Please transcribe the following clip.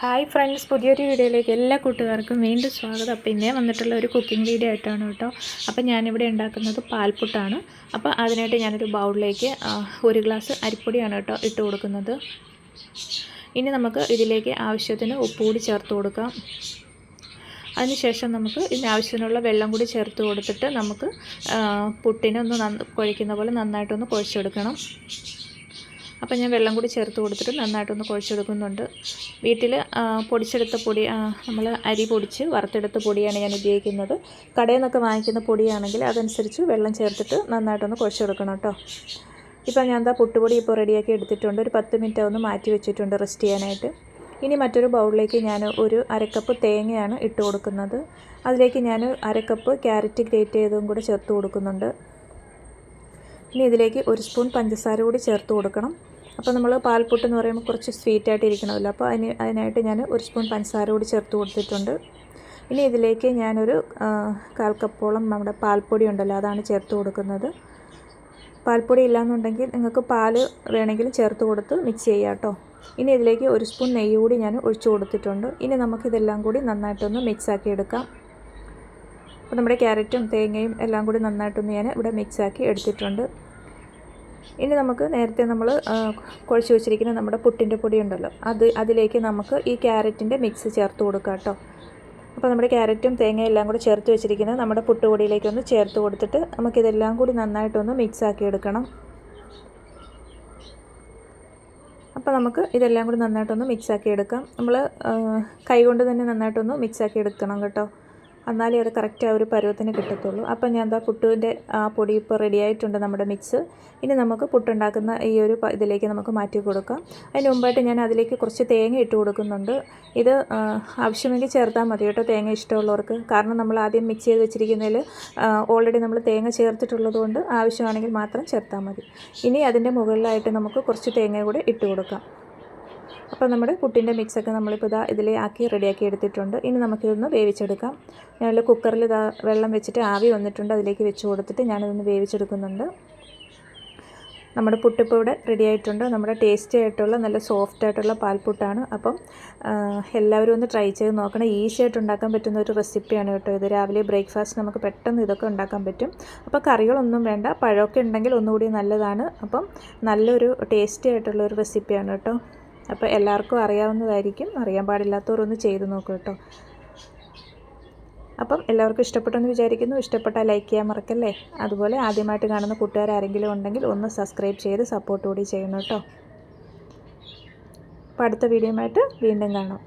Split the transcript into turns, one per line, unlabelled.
Hi friends പുതിയൊരു വീഡിയോയിലേക്ക് എല്ലാ കൂട്ടുകാർക്കും വീണ്ടും സ്വാഗതം. അപ്പോൾ ഇന്നേ വന്നിട്ടുള്ള ഒരു കുക്കിംഗ് വീഡിയോ ആയിട്ടാണ് കേട്ടോ. അപ്പോൾ ഞാനിവിടെ ഉണ്ടാക്കുന്നത് പാൽപ്പുട്ടാണ് അപ്പോൾ അതിനായിട്ട് ഞാനൊരു ബൗളിലേക്ക് ഒരു ഗ്ലാസ് അരിപ്പൊടിയാണ് കേട്ടോ ഇട്ട് കൊടുക്കുന്നത്. ഇനി നമുക്ക് ഇതിലേക്ക് ആവശ്യത്തിന് ഉപ്പ് കൂടി ചേർത്ത് കൊടുക്കാം. അതിനുശേഷം നമുക്ക് ഇതിന് ആവശ്യത്തിനുള്ള വെള്ളം കൂടി ചേർത്ത് കൊടുത്തിട്ട് നമുക്ക് പുട്ടിനെ ഒന്ന് നന്ന കുഴയ്ക്കുന്ന പോലെ നന്നായിട്ടൊന്ന് കുഴച്ചെടുക്കണം. അപ്പോൾ ഞാൻ വെള്ളം കൂടി ചേർത്ത് കൊടുത്തിട്ട് നന്നായിട്ടൊന്ന് കുഴച്ചെടുക്കുന്നുണ്ട്. വീട്ടിൽ പൊടിച്ചെടുത്ത പൊടി നമ്മൾ അരി പൊടിച്ച് വറുത്തെടുത്ത പൊടിയാണ് ഞാൻ ഉപയോഗിക്കുന്നത്. കടയിൽ നിന്നൊക്കെ വാങ്ങിക്കുന്ന പൊടിയാണെങ്കിൽ അതനുസരിച്ച് വെള്ളം ചേർത്തിട്ട് നന്നായിട്ടൊന്ന് കുഴച്ചെടുക്കണം കേട്ടോ. ഇപ്പോൾ ഞാൻ എന്താ പുട്ടുപൊടി ഇപ്പോൾ റെഡിയാക്കി എടുത്തിട്ടുണ്ട്. ഒരു പത്ത് മിനിറ്റ് ഒന്ന് മാറ്റി വെച്ചിട്ടുണ്ട് റെസ്റ്റ് ചെയ്യാനായിട്ട്. ഇനി മറ്റൊരു ബൗളിലേക്ക് ഞാൻ ഒരു അരക്കപ്പ് തേങ്ങയാണ് ഇട്ട് കൊടുക്കുന്നത്. അതിലേക്ക് ഞാൻ അരക്കപ്പ് ക്യാരറ്റ് ഗ്രേറ്റ് ചെയ്തതും കൂടെ ചേർത്ത് കൊടുക്കുന്നുണ്ട്. ഇനി ഇതിലേക്ക് ഒരു സ്പൂൺ പഞ്ചസാര കൂടി ചേർത്ത് കൊടുക്കണം. അപ്പോൾ നമ്മൾ പാൽപ്പൊട്ട് എന്ന് പറയുമ്പോൾ കുറച്ച് സ്വീറ്റായിട്ട് ഇരിക്കണമല്ലോ. അപ്പോൾ അതിന് അതിനായിട്ട് ഞാൻ ഒരു സ്പൂൺ പഞ്ചസാര കൂടി ചേർത്ത് കൊടുത്തിട്ടുണ്ട്. ഇനി ഇതിലേക്ക് ഞാനൊരു കാൽ കപ്പോളം നമ്മുടെ പാൽപ്പൊടി ഉണ്ടല്ലോ അതാണ് ചേർത്ത് കൊടുക്കുന്നത്. പാൽപ്പൊടി ഇല്ലയെന്നുണ്ടെങ്കിൽ നിങ്ങൾക്ക് പാൽ വേണമെങ്കിൽ ചേർത്ത് കൊടുത്ത് മിക്സ് ചെയ്യാം കേട്ടോ. ഇനി ഇതിലേക്ക് ഒരു സ്പൂൺ നെയ്യ് കൂടി ഞാൻ ഒഴിച്ചു കൊടുത്തിട്ടുണ്ട്. ഇനി നമുക്കിതെല്ലാം കൂടി നന്നായിട്ടൊന്ന് മിക്സ് ആക്കി എടുക്കാം. അപ്പോൾ നമ്മുടെ ക്യാരറ്റും തേങ്ങയും എല്ലാം കൂടി നന്നായിട്ടൊന്ന് ഞാൻ ഇവിടെ മിക്സാക്കി എടുത്തിട്ടുണ്ട്. ഇനി നമുക്ക് നേരത്തെ നമ്മൾ കുഴച്ച് വെച്ചിരിക്കുന്ന നമ്മുടെ പുട്ടിന്റെ പൊടി ഉണ്ടല്ലോ അത് അതിലേക്ക് നമുക്ക് ഈ ക്യാരറ്റിന്റെ മിക്സ് ചേർത്ത് കൊടുക്കാം കേട്ടോ. അപ്പോൾ നമ്മുടെ ക്യാരറ്റും തേങ്ങയും എല്ലാം കൂടി ചേർത്ത് വെച്ചിരിക്കുന്നത് നമ്മുടെ പുട്ടുപൊടിയിലേക്കൊന്ന് ചേർത്ത് കൊടുത്തിട്ട് നമുക്കിതെല്ലാം കൂടി നന്നായിട്ടൊന്ന് മിക്സാക്കി എടുക്കണം. അപ്പോൾ നമുക്ക് ഇതെല്ലാം കൂടി നന്നായിട്ടൊന്ന് മിക്സാക്കി എടുക്കാം. നമ്മൾ കൈ കൊണ്ട് തന്നെ നന്നായിട്ടൊന്ന് മിക്സാക്കി എടുക്കണം കേട്ടോ. എന്നാലേ അത് കറക്റ്റ് ആ ഒരു പരുവത്തിന് കിട്ടത്തുള്ളൂ. അപ്പം ഞാൻ എന്താ പുട്ടുവിന്റെ ആ പൊടി ഇപ്പോൾ റെഡി ആയിട്ടുണ്ട് നമ്മുടെ മിക്സ് ഇനി നമുക്ക് പുട്ടുണ്ടാക്കുന്ന ഈ ഒരു ഇതിലേക്ക് നമുക്ക് മാറ്റി കൊടുക്കാം. അതിന് മുമ്പായിട്ട് ഞാൻ അതിലേക്ക് കുറച്ച് തേങ്ങ ഇട്ട് കൊടുക്കുന്നുണ്ട്. ഇത് ആവശ്യമെങ്കിൽ ചേർത്താൽ മതി കേട്ടോ തേങ്ങ ഇഷ്ടമുള്ളവർക്ക്. കാരണം നമ്മൾ ആദ്യം മിക്സ് ചെയ്ത് വെച്ചിരിക്കുന്നതിൽ ഓൾറെഡി നമ്മൾ തേങ്ങ ചേർത്തിട്ടുള്ളതുകൊണ്ട് ആവശ്യമാണെങ്കിൽ മാത്രം ചേർത്താൽ മതി. ഇനി അതിന്റെ മുകളിലായിട്ട് നമുക്ക് കുറച്ച് തേങ്ങ കൂടെ ഇട്ട് കൊടുക്കാം. അപ്പോൾ നമ്മുടെ പുട്ടിന്റെ മിക്സൊക്കെ നമ്മളിപ്പോൾ ഇതാ ഇതിലേ ആക്കി റെഡിയാക്കി എടുത്തിട്ടുണ്ട്. ഇനി നമുക്കിതൊന്ന് വേവിച്ചെടുക്കാം. ഞാൻ കുക്കറിൽ ഇതാ വെള്ളം വെച്ചിട്ട് ആവി വന്നിട്ടുണ്ട്. അതിലേക്ക് വെച്ച് കൊടുത്തിട്ട് ഞാനിതൊന്ന് വേവിച്ചെടുക്കുന്നുണ്ട്. നമ്മുടെ പുട്ടിപ്പോൾ ഇവിടെ റെഡി ആയിട്ടുണ്ട്. നമ്മുടെ ടേസ്റ്റി ആയിട്ടുള്ള നല്ല സോഫ്റ്റ് ആയിട്ടുള്ള പാൽപ്പുട്ടാണ് അപ്പം എല്ലാവരും ഒന്ന് ട്രൈ ചെയ്ത് നോക്കണം. ഈസി ആയിട്ട് ഉണ്ടാക്കാൻ പറ്റുന്ന ഒരു റെസിപ്പിയാണ് കേട്ടോ ഇത്. രാവിലെ ബ്രേക്ക്ഫാസ്റ്റ് നമുക്ക് പെട്ടെന്ന് ഇതൊക്കെ ഉണ്ടാക്കാൻ പറ്റും. അപ്പോൾ കറികളൊന്നും വേണ്ട. പഴമൊക്കെ ഉണ്ടെങ്കിൽ ഒന്നുകൂടി നല്ലതാണ്. അപ്പം നല്ലൊരു ടേസ്റ്റി ആയിട്ടുള്ള ഒരു റെസിപ്പിയാണ് കേട്ടോ. അപ്പോൾ എല്ലാവർക്കും അറിയാവുന്നതായിരിക്കും. അറിയാൻ പാടില്ലാത്തവരൊന്ന് ചെയ്ത് നോക്കൂ കേട്ടോ. അപ്പം എല്ലാവർക്കും ഇഷ്ടപ്പെട്ടെന്ന് വിചാരിക്കുന്നു. ഇഷ്ടപ്പെട്ടാൽ ലൈക്ക് ചെയ്യാൻ മറക്കല്ലേ? അതുപോലെ ആദ്യമായിട്ട് കാണുന്ന കൂട്ടുകാർ ആരെങ്കിലും ഉണ്ടെങ്കിൽ ഒന്ന് സബ്സ്ക്രൈബ് ചെയ്ത് സപ്പോർട്ട് കൂടി ചെയ്യണം കേട്ടോ. അപ്പോൾ അടുത്ത വീഡിയോയുമായിട്ട് വീണ്ടും കാണാം.